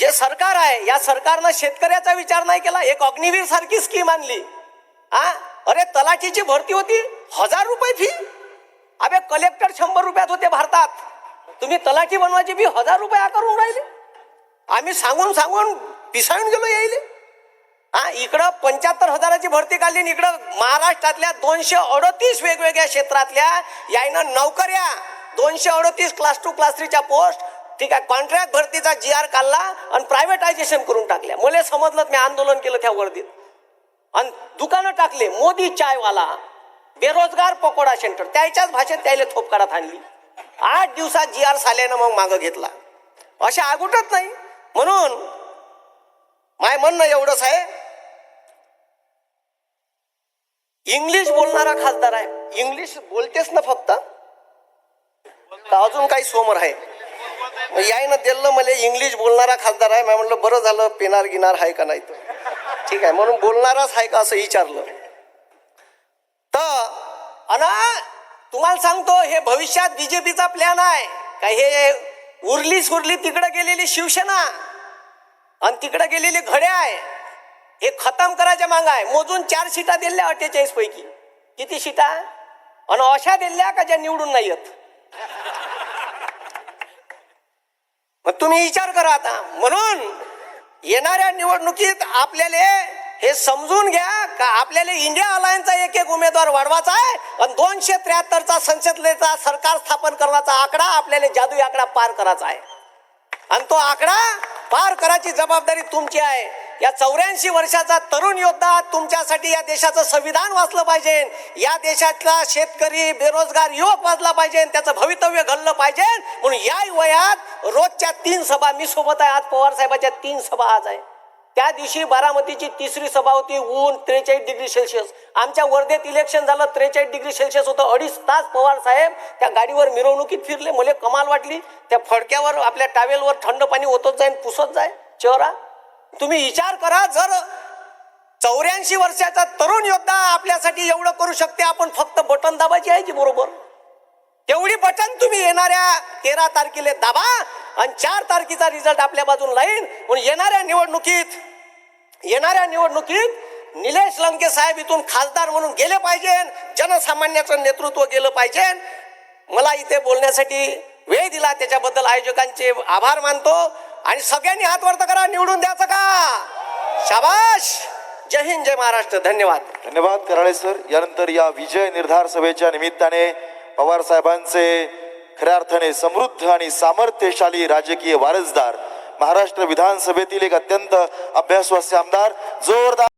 जे सरकार आहे या सरकारनं शेतकऱ्याचा विचार नाही केला एक अग्निवीर सारखी स्कीम आणली. हा? अरे तलाठीची भरती होती हजार रुपये फी अबे कलेक्टर शंभर रुपयात होते भारतात. तुम्ही तलाठी बनवायची फी हजार रुपये आकारून राहिले. आम्ही सांगून सांगून पिसाळून गेलो येईल हा? इकडं पंच्याहत्तर हजाराची भरती काढली इकडं महाराष्ट्रातल्या दोनशे अडतीस वेगवेगळ्या क्षेत्रातल्या यायनं नोकऱ्या. दोनशे अडतीस क्लास टू क्लास थ्रीच्या पोस्ट ठीक आहे कॉन्ट्रॅक्ट भरतीचा जी आर काढला आणि प्रायव्हेटायझेशन करून टाकल्या. मला समजलं मी आंदोलन केलं त्या वर्दीत. आणि दुकानं टाकले मोदी चायवाला. बेरोजगार पकोडा सेंटर त्याच्याच भाषेत त्याला थोपकारात आणली. आठ दिवसात जी आर साल्यानं मग मागं घेतला. अशा आगुटत नाही. म्हणून माय म्हणणं एवढंच आहे. इंग्लिश बोलणारा खासदार आहे. इंग्लिश बोलतेच ना फक्त. का अजून काही समोर आहे? मग यायनं दिलं मला इंग्लिश बोलणारा खासदार आहे. मी म्हणलं बरं झालं पेनार गिनार आहे का नाही तर? ठीक आहे. म्हणून बोलणाराच आहे का असं विचारलं. तर अना तुम्हाला सांगतो हे भविष्यात बीजेपीचा प्लॅन आहे. का हे उरली सुरली तिकडे गेलेली शिवसेना आणि तिकडे गेलेली घड्या आहे. हे खतम करायच्या मांग आहे. मोजून चार सीटा दिल्या अठ्ठेचाळीस पैकी. किती सीटा? आणि अशा दिल्या का ज्या निवडून नाही येत? मग तुम्ही विचार करा आता. म्हणून येणाऱ्या निवडणुकीत आपल्याला हे समजून घ्या का आपल्याला इंडिया अलायन्सचा एक एक उमेदवार वाढवायचा आहे आणि दोनशे त्र्याहत्तरचा संसदेचा सरकार स्थापन करण्याचा आकडा आपल्याला जादू आकडा पार करायचा आहे. आणि तो आकडा पार करायची जबाबदारी तुमची आहे. या चौऱ्याऐंशी वर्षाचा तरुण योद्धा तुमच्यासाठी या देशाचं संविधान वाचलं पाहिजे. या देशातला शेतकरी बेरोजगार युवक वाचला पाहिजे. त्याचं भवितव्य घडलं पाहिजे. म्हणून या वयात रोजच्या तीन सभा मी सोबत आहे आज पवार साहेबाच्या तीन सभा आज आहे. त्या दिवशी बारामतीची तिसरी सभा होती ऊन त्रेचाळीस डिग्री सेल्सिअस. आमच्या वर्धेत इलेक्शन झालं त्रेचाळीस डिग्री सेल्सिअस होतं. अडीच तास पवार साहेब त्या गाडीवर मिरवणुकीत फिरले. मला कमाल वाटली. त्या फडक्यावर आपल्या टावेलवर थंड पाणी ओतत जाईन पुसत जाय चेहरा तुम्ही विचार करा जर चौऱ्याऐंशी वर्षाचा तरुण योद्धा आपल्यासाठी एवढं करू शकते आपण फक्त बटन दाबायची आहे की बरोबर? एवढी बटन तुम्ही येणाऱ्या तेरा तारखेला दाबा आणि चार तारखेचा रिझल्ट आपल्या बाजून लाईन. म्हणून येणाऱ्या निवडणुकीत येणाऱ्या निवडणुकीत निलेश लंके साहेब इथून खासदार म्हणून गेले पाहिजे. जनसामान्याचं नेतृत्व गेलं पाहिजे. मला इथे बोलण्यासाठी वेळ दिला. त्याच्याबद्दल आयोजकांचे आभार मानतो. आणि सगळ्यांनी हात वर्त करा. निवडून द्यायचं का? शाबाश! जय हिंद जय महाराष्ट्र. धन्यवाद. धन्यवाद कराळे सर. यानंतर या विजय निर्धार सभेच्या निमित्ताने पवार साहेबांचे खऱ्या अर्थाने समृद्ध आणि सामर्थ्यशाली राजकीय वारसदार महाराष्ट्र विधानसभेतील एक अत्यंत अभ्यासवासी आमदार जोरदार